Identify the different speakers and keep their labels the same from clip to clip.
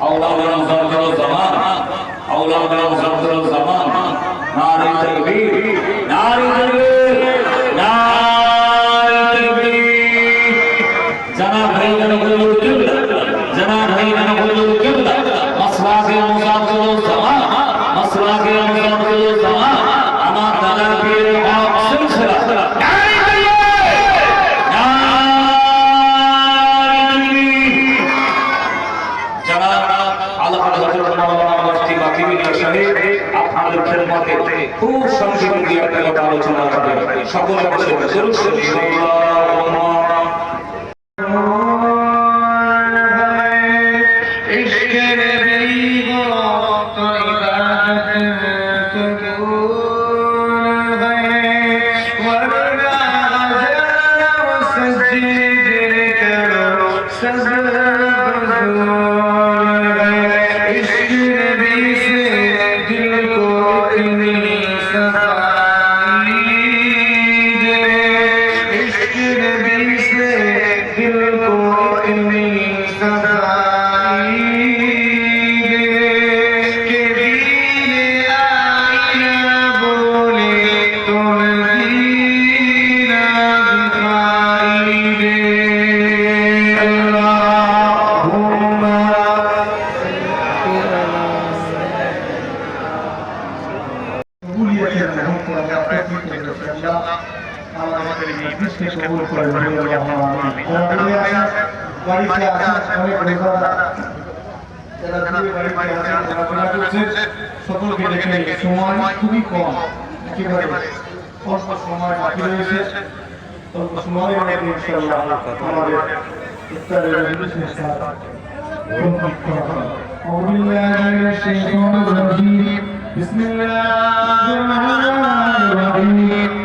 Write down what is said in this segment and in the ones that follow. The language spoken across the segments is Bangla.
Speaker 1: আউলাদ জামান আউলাদ যারা আল্লাহ আপনাদের খেদমতে খুব সংক্ষেপে সকল একটা কথা আলোচনা সকল
Speaker 2: সকলে বাড়িতে আছেন অনেক রোজা যারা দূরে বাড়িতে আছেন পড়াশোনা করছেন সকলকে দেখে সময় খুবই কম একেবারে অল্প সময় বাকি রয়েছে অল্প সময়ের মধ্যে ইনশাআল্লাহ আমাদের ইফতারের মজলিসের সাথে أعوذ بالله من الشيطان الرجيم بسم الله الرحمن الرحيم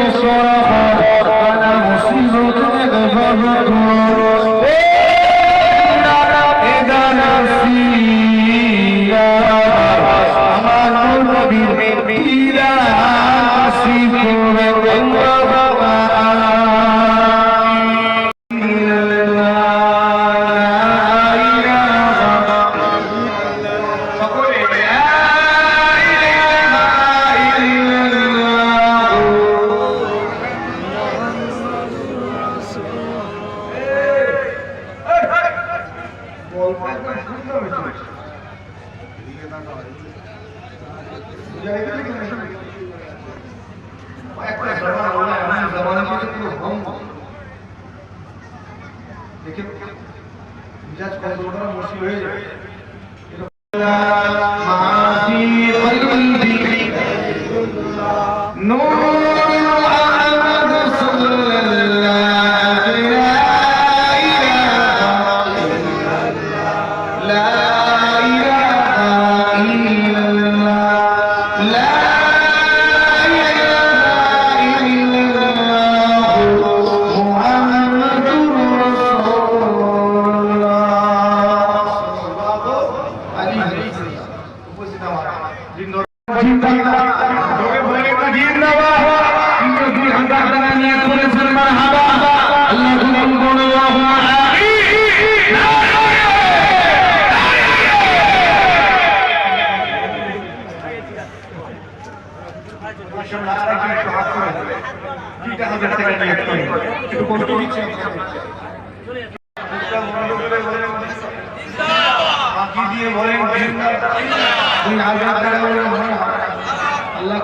Speaker 2: দেখে মিজাজ কন্ট্রোল করা মুশকিল হয়ে যায় মাফি কলবি নূর জিন্দাবাদ। জিন্দাবাদ দুই হাজার টাকা নিয়ে করেছেন মারহাবা। আল্লাহ বলেন দুই হাজার বলেন আল্লাহ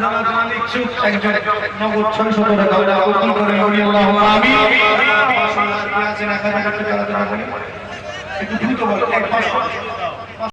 Speaker 2: নেওয়ার জন্য ইচ্ছুক, একজন নগদ ছয়শত টাকা করে। একটু দ্রুত বলো এক পাঁচশো।